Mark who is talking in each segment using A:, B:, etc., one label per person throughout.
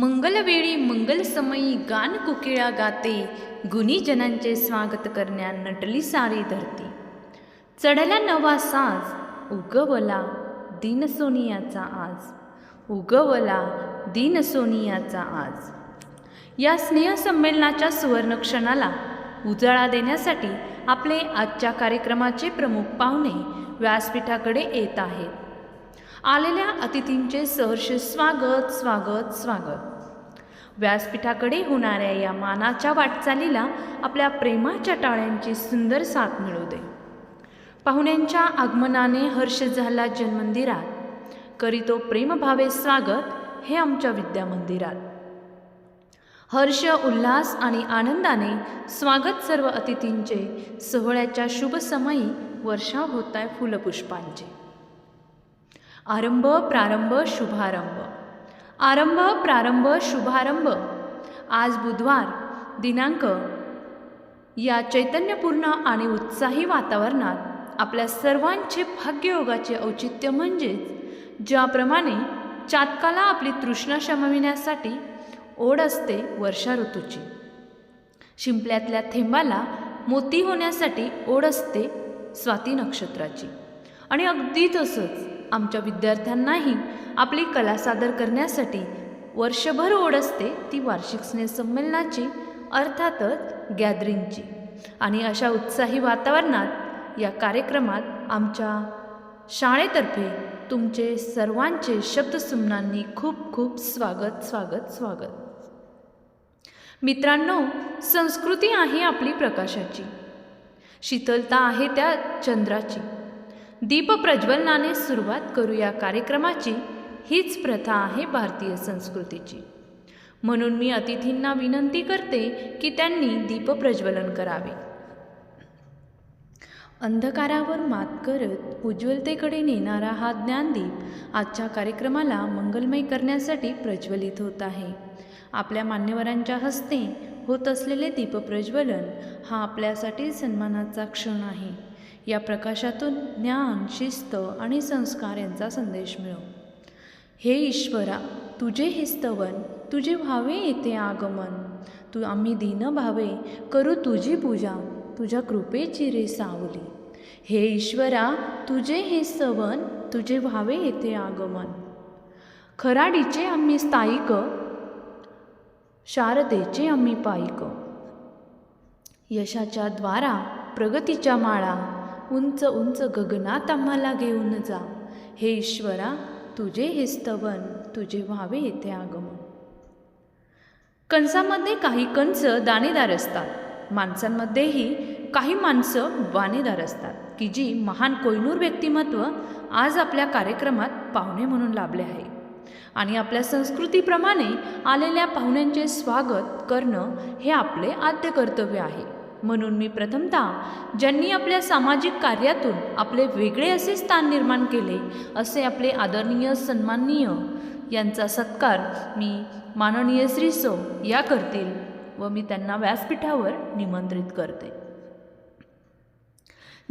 A: मंगलवेळी मंगलसमयी गान कुकिळा गाते गुणीजनांचे स्वागत करण्या नटली सारी धरती. चढला नवा साज उगवला दिनसोनियाचा आज. उगवला दिनसोनियाचा आज. या स्नेहसंमेलनाच्या सुवर्णक्षणाला उजाळा देण्यासाठी आपले आजच्या कार्यक्रमाचे प्रमुख पाहुणे व्यासपीठाकडे येत आहेत. आलेल्या अतिथींचे सहर्ष स्वागत स्वागत स्वागत. व्यासपीठाकडे होणाऱ्या या मानाच्या वाटचालीला आपल्या प्रेमाच्या टाळ्यांची सुंदर साथ मिळू दे. पाहुण्यांच्या आगमनाने हर्ष झाला जन्मंदिरात. करीतो प्रेमभावे स्वागत हे आमच्या विद्यामंदिरात. हर्ष उल्हास आणि आनंदाने स्वागत सर्व अतिथींचे सोहळ्याच्या शुभसमयी वर्षा वर्षाव होत आहे फुलपुष्पांचे. आरंभ प्रारंभ शुभारंभ. आरंभ प्रारंभ शुभारंभ. आज बुधवार दिनांक या चैतन्यपूर्ण आणि उत्साही वातावरणात आपल्या सर्वांचे भाग्ययोगाचे औचित्य म्हणजेच ज्याप्रमाणे चातकाला आपली तृष्णा शमविण्यासाठी ओढ असते वर्षा ऋतूची. शिंपल्यातल्या थेंबाला मोती होण्यासाठी ओढ असते स्वाती नक्षत्राची. आणि अगदी तसंच आमच्या विद्यार्थ्यांनाही आपली कला सादर करण्यासाठी वर्षभर ओढ असते ती वार्षिक स्नेहसंमेलनाची अर्थातच गॅदरिंगची. आणि अशा उत्साही वातावरणात या कार्यक्रमात आमच्या शाळेतर्फे तुमचे सर्वांचे शब्दसुमनांनी खूप खूप स्वागत स्वागत स्वागत. मित्रांनो संस्कृती आहे आपली प्रकाशाची. शीतलता आहे त्या चंद्राची. दीप प्रज्वलनाने सुरुवात करू या कार्यक्रमाची हीच प्रथा आहे भारतीय संस्कृतीची. म्हणून मी अतिथींना विनंती करते की त्यांनी दीपप्रज्वलन करावे. अंधकारावर मात करत उज्ज्वलतेकडे नेणारा हा ज्ञानदीप आजच्या कार्यक्रमाला मंगलमय करण्यासाठी प्रज्वलित होत आहे. आपल्या मान्यवरांच्या हस्ते होत असलेले दीपप्रज्वलन हा आपल्यासाठी सन्मानाचा क्षण आहे. या प्रकाशातून ज्ञान शिस्त आणि संस्कार यांचा संदेश मिळो. हे ईश्वरा तुझे हे स्तवन तुझे व्हावे येते आगमन. तू आम्ही दीन भावे करू तुझी पूजा तुझ्या कृपेची रे सावली. हे ईश्वरा तुझे हे स्तवन तुझे व्हावे येते आगमन. खराडीचे आम्ही स्थायिक शारदेचे आम्ही पायिक. यशाच्या द्वारा प्रगतीच्या माळा उंच उंच गगनात आम्हाला घेऊन जा. हे ईश्वरा तुझे हे स्तवन तुझे व्हावे येथे आगमन. कंसामध्ये काही कंस दाणेदार असतात. माणसांमध्येही काही माणसं वाणेदार असतात की जी महान कोयनूर व्यक्तिमत्व आज आपल्या कार्यक्रमात पाहुणे म्हणून लाभले आहे. आणि आपल्या संस्कृतीप्रमाणे आलेल्या पाहुण्यांचे स्वागत करणं हे आपले आद्य कर्तव्य आहे. म्हणून मी प्रथमतः ज्यांनी आपल्या सामाजिक कार्यातून आपले वेगळे असे स्थान निर्माण केले असे आपले आदरणीय सन्माननीय यांचा सत्कार मी माननीय श्री सो या करतील व मी त्यांना व्यासपीठावर निमंत्रित करते.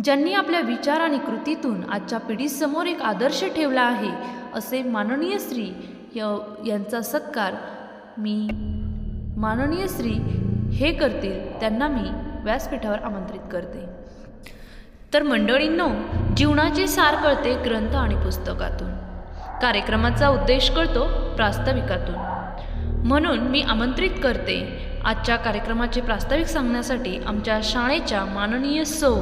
A: ज्यांनी आपल्या विचार आणि कृतीतून आजच्या पिढीसमोर एक आदर्श ठेवला आहे असे माननीय श्री यांचा सत्कार मी माननीय श्री हे करतील त्यांना मी व्यासपीठावर आमंत्रित करते. तर मंडळींनो जीवनाचे सार कळते ग्रंथ आणि पुस्तकातून. कार्यक्रमाचा उद्देश कळतो प्रास्ताविकातून. म्हणून मी आमंत्रित करते आजच्या कार्यक्रमाचे प्रास्ताविक सांगण्यासाठी आमच्या शाळेच्या माननीय सौ.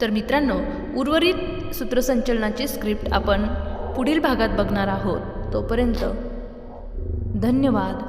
A: तर मित्रांनो उर्वरित सूत्रसंचलनाची स्क्रिप्ट आपण पुढील भागात बघणार आहोत. तोपर्यंत धन्यवाद.